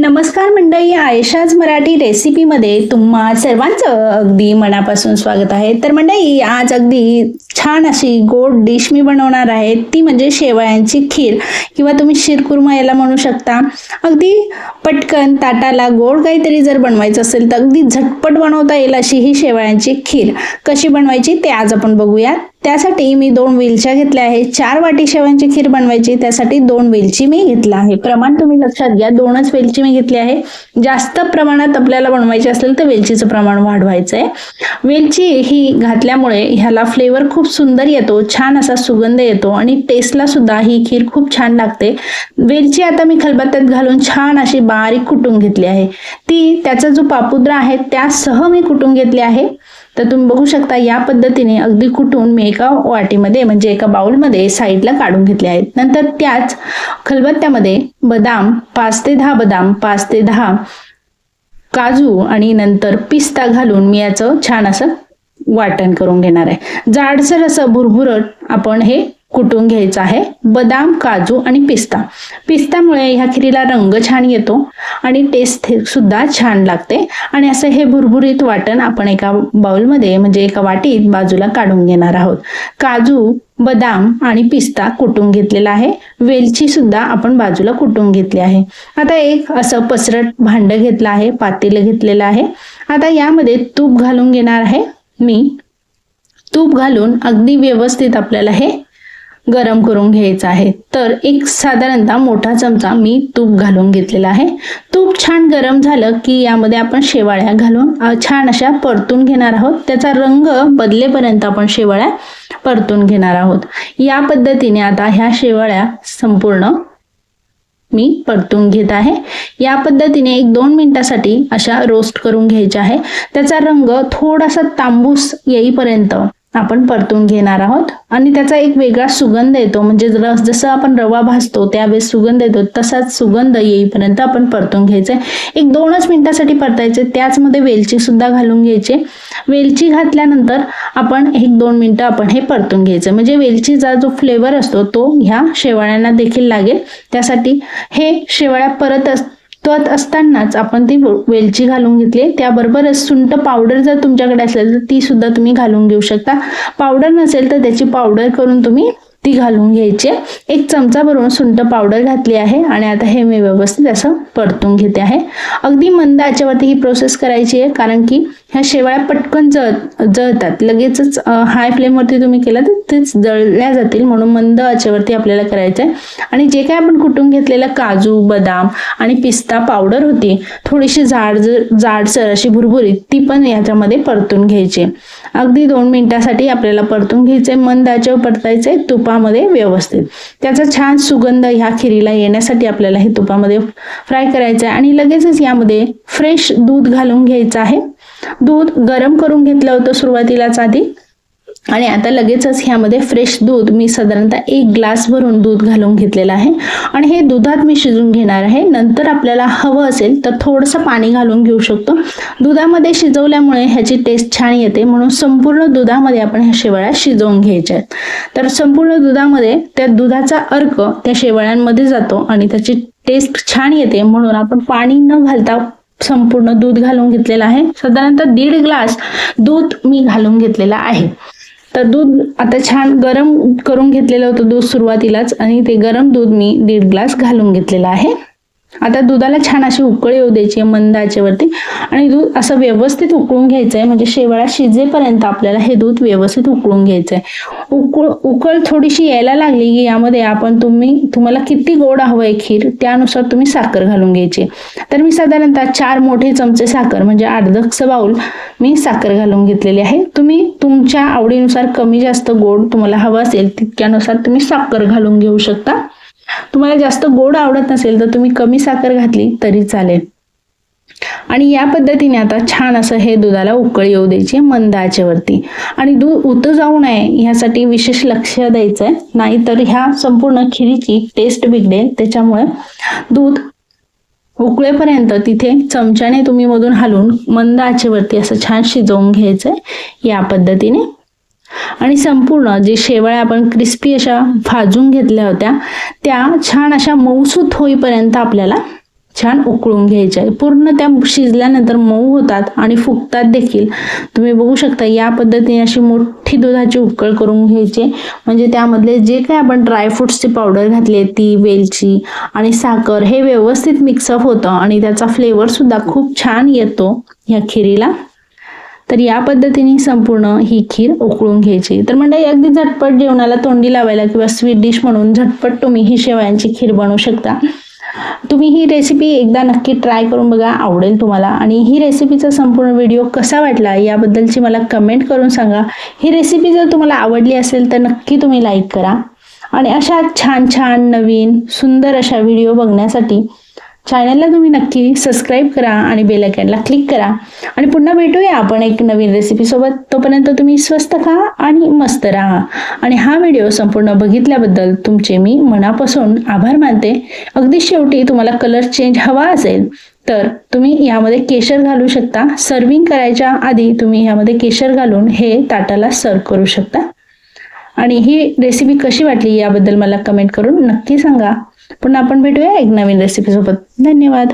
नमस्कार मंडळी आयशाज मराठी रेसिपीमध्ये तुम्हा सर्वांचं अगदी मनापासून स्वागत आहे. तर मंडळी आज अगदी छान अशी गोड डिश मी बनवणार आहे. ती म्हणजे शेवयांची खीर किंवा तुम्ही शिरकुर्मा याला म्हणू शकता. अगदी पटकन ताटाला गोड काहीतरी जर बनवायचं असेल तर अगदी झटपट बनवता येईल अशी ही शेवयांची खीर. कशी बनवायची ते आज आपण बघूयात. त्यासाठी मी दोन वेलच्या घेतल्या आहेत. चार वाटी शेवयांची खीर बनवायची त्यासाठी दोन वेलची मी घेतला आहे. प्रमाण तुम्ही लक्षात घ्या दोनच वेलची मी घेतली आहे. जास्त प्रमाणात आपल्याला बनवायची असेल तर वेलचीचं प्रमाण वाढवायचं आहे वेलची ही घातल्यामुळे ह्याला फ्लेवर खूप सुंदर येतो छान असा सुगंध येतो आणि टेस्टला सुद्धा ही खीर खूप छान लागते. वेलची आता मी खलबत्त्यात घालून छान अशी बारीक कुटून घेतली आहे. ती त्याचा जो पापुद्रा आहे त्यासह मी कुटून घेतली आहे. तर तुम्ही बघू शकता या पद्धतीने अगदी कुठून मी एका वाटीमध्ये म्हणजे एका बाउलमध्ये साईडला काढून घेतले आहेत. नंतर त्याच खलबत्त्यामध्ये बदाम पाच ते दहा बदाम पाच ते दहा काजू आणि नंतर पिस्ता घालून मी याचं छान असं वाटण करून घेणार आहे. जाडसर असं भुरभुरट आपण हे कुटून घ्यायचं आहे. बदाम काजू आणि पिस्ता. पिस्तामुळे ह्या खिरीला रंग छान येतो आणि टेस्ट सुद्धा छान लागते. आणि असं हे भुरभुरीत वाटण आपण एका बाउलमध्ये म्हणजे एका वाटीत बाजूला काढून घेणार आहोत. काजू बदाम आणि पिस्ता कुटून घेतलेला आहे. वेलची सुद्धा आपण बाजूला कुटून घेतली आहे. आता एक असं पसरट भांड घेतलं आहे पातेलं घेतलेलं आहे. आता यामध्ये तूप घालून घेणार आहे मी. तूप घालून अगदी व्यवस्थित आपल्याला हे गरम करून घ्यायचं आहे. तर एक साधारणतः मोठा चमचा मी तूप घालून घेतलेला आहे. तूप छान गरम झालं की यामध्ये आपण शेवाळ्या घालून छान अशा परतून घेणार आहोत. त्याचा रंग बदलेपर्यंत आपण शेवाळ्या परतून घेणार आहोत. या पद्धतीने आता ह्या शेवाळ्या संपूर्ण मी परतून घेत आहे. या पद्धतीने एक दोन मिनिटासाठी अशा रोस्ट करून घ्यायच्या आहे. त्याचा रंग थोडासा तांबूस येईपर्यंत आपण परतून घेणार आहोत. आणि त्याचा एक वेगळा सुगंध येतो. म्हणजे रस जसं आपण रवा भाजतो त्यावेळेस सुगंध येतो तसाच सुगंध येईपर्यंत आपण परतून घ्यायचे. एक दोनच मिनिटासाठी परतायचे. त्याचमध्ये वेलची सुद्धा घालून घ्यायचे. वेलची घातल्यानंतर आपण एक दोन मिनटं आपण हे परतून घ्यायचं. म्हणजे वेलचीचा जो फ्लेवर असतो तो ह्या शेवाळ्यांना देखील लागेल. त्यासाठी हे शेवाळ्या परत अस तत असतानाच आपण ती वेलची घालून घेतली त्याबरोबरच सुंट पावडर जर तुमच्याकडे असेल तर ती सुद्धा तुम्ही घालून घेऊ शकता. पावडर नसेल तर त्याची पावडर करून तुम्ही ती घालून घ्यायची एक चमचा भरून सुंट पावडर घातली आहे आणि आता हे मी व्यवस्थित असं परतून घेते आहे. अगदी मंद आचेवरती ही प्रोसेस करायची आहे कारण की ह्या शेवाळ्या पटकन जळ जळतात. लगेचच हाय फ्लेमवरती तुम्ही केलं तर तेच जळल्या जातील म्हणून मंद आचेवरती आपल्याला करायचं आहे आणि जे काय आपण कुटून घेतलेलं काजू बदाम आणि पिस्ता पावडर होती थोडीशी जाड जाडसर अशी भुरभुरीत ती पण याच्यामध्ये परतून घ्यायची. अगदी दोन मिनिटासाठी आपल्याला परतून घ्यायचे मंद आचेवर परतायचे तुपामध्ये व्यवस्थित. त्याचा छान सुगंध ह्या खिरीला येण्यासाठी आपल्याला हे तुपामध्ये फ्राय करायचं आहे आणि लगेचच यामध्ये फ्रेश दूध घालून घ्यायचं आहे. दूध गरम करून घेतलं होतं सुरुवातीलाच आधी. आणि आता लगेचच ह्यामध्ये फ्रेश दूध मी साधारणतः एक ग्लास भरून दूध घालून घेतलेलं आहे. आणि हे दुधात मी शिजून घेणार आहे. नंतर आपल्याला हवं असेल तर थोडंसं पाणी घालून घेऊ शकतो. दुधामध्ये शिजवल्यामुळे ह्याची टेस्ट छान येते. म्हणून संपूर्ण दुधामध्ये आपण ह्या शेवाळ्या शिजवून घ्यायच्या आहेत. तर संपूर्ण दुधामध्ये त्या दुधाचा अर्क त्या शेवाळ्यांमध्ये जातो आणि त्याची टेस्ट छान येते. म्हणून आपण पाणी न घालता संपूर्ण दूध घालून घेतलेलं आहे. साधारणतः दीड ग्लास दूध मी घालून घेतलेला आहे. तर दूध आता छान गरम करून घेतलेलं होतं दूध सुरुवातीलाच आणि ते गरम दूध मी दीड ग्लास घालून घेतलेलं आहे. आता दुधाला छान अशी उकळी येऊ द्यायची आहे मंद आचेवरती. आणि दूध असं व्यवस्थित उकळून घ्यायचं आहे म्हणजे शेवळा शिजेपर्यंत आपल्याला हे दूध व्यवस्थित उकळून घ्यायचं आहे उकळ उकळ थोडीशी यायला लागली की यामध्ये आपण तुम्ही तुम्हाला किती गोड हवं आहे खीर त्यानुसार तुम्ही साखर घालून घ्यायची. तर मी साधारणतः चार मोठे चमचे साखर म्हणजे अर्धक्स बाऊल मी साखर घालून घेतलेली आहे. तुम्ही तुमच्या आवडीनुसार कमी जास्त गोड तुम्हाला हवं असेल तितक्यानुसार तुम्ही साखर घालून घेऊ शकता. तुम्हाला जास्त गोड आवडत नसेल तर तुम्ही कमी साखर घातली तरी चालेल. आणि या पद्धतीने आता छान असं हे दुधाला उकळी येऊ द्यायची मंद आचेवरती आणि दूध उत जाऊ नये ह्यासाठी विशेष लक्ष द्यायचं आहे नाहीतर ह्या संपूर्ण खिरीची टेस्ट बिघडेल. त्याच्यामुळे दूध उकळेपर्यंत तिथे चमच्याने तुम्ही मधून हलवून मंद आचेवरती असं छान शिजवून घ्यायचं आहे या पद्धतीने आणि संपूर्ण जे शेवळ्या आपण क्रिस्पी अशा भाजून घेतल्या होत्या त्या छान अशा मऊसूत होईपर्यंत आपल्याला छान उकळून घ्यायच्या. आहे पूर्ण त्या शिजल्यानंतर मऊ होतात आणि फुगतात देखील. तुम्ही बघू शकता या पद्धतीने अशी मोठी दुधाची उकळ करून घ्यायची. म्हणजे त्यामधले जे काय आपण ड्रायफ्रुट्सची पावडर घातली आहे ती वेलची आणि साखर हे व्यवस्थित मिक्सअप होतं आणि त्याचा फ्लेवर सुद्धा खूप छान येतो ह्या खिरीला. तर या पद्धतीने संपूर्ण ही खीर उकळून घ्यायची. तर म्हणजे अगदी झटपट जेवणाला तोंडी लावायला किंवा स्वीट डिश म्हणून झटपट तुम्ही ही शेवयांची खीर बनवू शकता. तुम्ही ही रेसिपी एकदा नक्की ट्राय करून बघा आवडेल तुम्हाला. आणि ही रेसिपीचा संपूर्ण व्हिडिओ कसा वाटला याबद्दलची मला कमेंट करून सांगा. ही रेसिपी जर तुम्हाला आवडली असेल तर नक्की तुम्ही लाईक करा. आणि अशा छान छान नवीन सुंदर अशा व्हिडिओ बघण्यासाठी चॅनलला तुम्ही नक्की सबस्क्राईब करा आणि बेल आयकॉनला क्लिक करा. आणि पुन्हा भेटूया आपण एक नवीन रेसिपीसोबत तोपर्यंत तुम्ही स्वस्त खा आणि मस्त राहा. आणि हा व्हिडिओ संपूर्ण बघितल्याबद्दल तुमचे मी मनापासून आभार मानते. अगदी शेवटी तुम्हाला कलर चेंज हवा असेल तर तुम्ही यामध्ये केशर घालू शकता. सर्विंग करायच्या आधी तुम्ही यामध्ये केशर घालून हे ताटाला सर्व करू शकता. आणि ही रेसिपी कशी वाटली याबद्दल मला कमेंट करून नक्की सांगा. पुन्हा आपण भेटूया एक नवीन रेसिपीसोबत धन्यवाद.